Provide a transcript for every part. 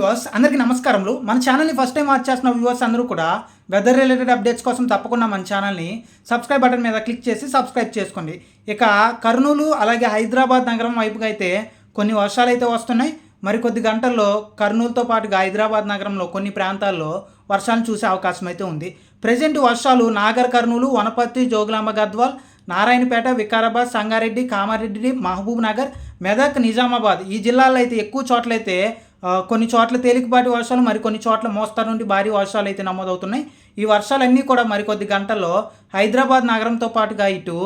Viewers అందరికీ నమస్కారములు. మన ఛానల్ని ఫస్ట్ టైం వాచ్ చేస్తున్న వ్యూవర్స్ అందరూ కూడా వెదర్ రిలేటెడ్ అప్డేట్స్ కోసం తప్పకుండా మన ఛానల్ని సబ్స్క్రైబ్ బటన్ మీద క్లిక్ చేసి సబ్స్క్రైబ్ చేసుకోండి. ఇక కర్నూలు అలాగే హైదరాబాద్ నగరం వైపుగా అయితే కొన్ని వర్షాలు అయితే వస్తున్నాయి. మరికొద్ది గంటల్లో కర్నూలుతో పాటుగా హైదరాబాద్ నగరంలో కొన్ని ప్రాంతాల్లో వర్షాలు చూసే అవకాశం అయితే ఉంది. ప్రజెంట్ వర్షాలు నాగర్ కర్నూలు వనపర్తి జోగులాంబ గద్వాల్ నారాయణపేట వికారాబాద్ సంగారెడ్డి కామారెడ్డి మహబూబ్ నగర్ మెదక్ నిజామాబాద్ ఈ జిల్లాల్లో అయితే ఎక్కువ చోట్లయితే కొన్ని చోట్ల తేలికపాటి వర్షాలు మరికొన్ని చోట్ల మోస్తారు నుండి భారీ వర్షాలు అయితే నమోదవుతున్నాయి. ఈ వర్షాలన్నీ కూడా మరికొద్ది గంటల్లో హైదరాబాద్ నగరంతో పాటుగా ఇటు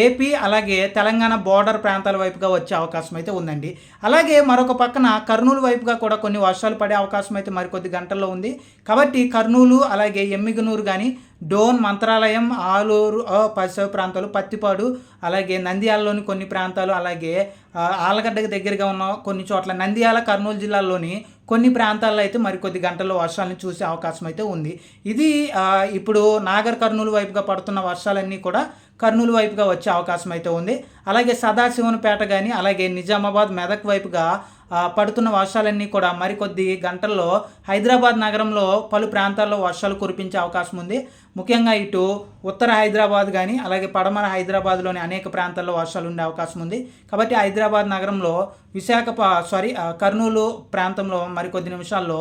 ఏపీ అలాగే తెలంగాణ బోర్డర్ ప్రాంతాల వైపుగా వచ్చే అవకాశం అయితే ఉందండి. అలాగే మరొక పక్కన కర్నూలు వైపుగా కూడా కొన్ని వర్షాలు పడే అవకాశం అయితే మరికొద్ది గంటల్లో ఉంది. కాబట్టి కర్నూలు అలాగే ఎమ్మిగనూరు కానీ డోన్ మంత్రాలయం ఆలూరు పరిసర ప్రాంతాలు పత్తిపాడు అలాగే నంద్యాలలోని కొన్ని ప్రాంతాలు అలాగే ఆ, ఆలగడ్డకు దగ్గరగా ఉన్న కొన్ని చోట్ల నంద్యాల కర్నూలు జిల్లాల్లోని కొన్ని ప్రాంతాల్లో అయితే మరికొద్ది గంటల్లో వర్షాలను చూసే అవకాశం అయితే ఉంది. ఇది ఇప్పుడు నాగర్ కర్నూలు వైపుగా పడుతుంది పడుతున్న వర్షాలన్నీ కూడా కర్నూలు వైపుగా వచ్చే అవకాశం అయితే ఉంది. అలాగే సదాశివనపేట కానీ అలాగే నిజామాబాద్ మెదక్ వైపుగా పడుతున్న వర్షాలన్నీ కూడా మరికొద్ది గంటల్లో హైదరాబాద్ నగరంలో పలు ప్రాంతాల్లో వర్షాలు కురిపించే అవకాశం ఉంది. ముఖ్యంగా ఇటు ఉత్తర హైదరాబాద్ కానీ అలాగే పడమర హైదరాబాద్లోని అనేక ప్రాంతాల్లో వర్షాలు ఉండే అవకాశం ఉంది. కాబట్టి హైదరాబాద్ నగరంలో విశాఖ సారీ కర్నూలు ప్రాంతంలో మరికొద్ది నిమిషాల్లో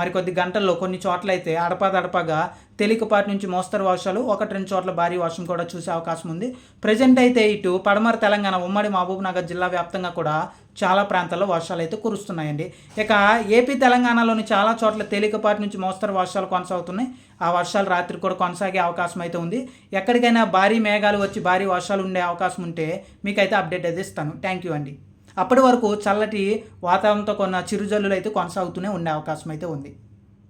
మరికొద్ది గంటల్లో కొన్ని చోట్ల అయితే అడపాదడపగా తేలికపాటి నుంచి మోస్తరు వర్షాలు ఒకటి రెండు చోట్ల భారీ వర్షం కూడా చూసే అవకాశం ఉంది. ప్రజెంట్ అయితే ఇటు పడమర తెలంగాణ ఉమ్మడి మహబూబ్నగర్ జిల్లా వ్యాప్తంగా కూడా చాలా ప్రాంతాల్లో వర్షాలు అయితే కురుస్తున్నాయండి. ఇక ఏపీ తెలంగాణలోని చాలా చోట్ల తేలికపాటి నుంచి మోస్తరు వర్షాలు కొనసాగుతున్నాయి. ఆ వర్షాలు రాత్రి కూడా కొనసాగే అవకాశం అయితే ఉంది. ఎక్కడికైనా భారీ మేఘాలు వచ్చి భారీ వర్షాలు ఉండే అవకాశం ఉంటే మీకైతే అప్డేట్ అయితే ఇస్తాను. థ్యాంక్ యూ అండి. అప్పటి వరకు చల్లటి వాతావరణంతో కొన్న చిరుజల్లులు అయితే కొనసాగుతూనే ఉండే అవకాశం అయితే ఉంది.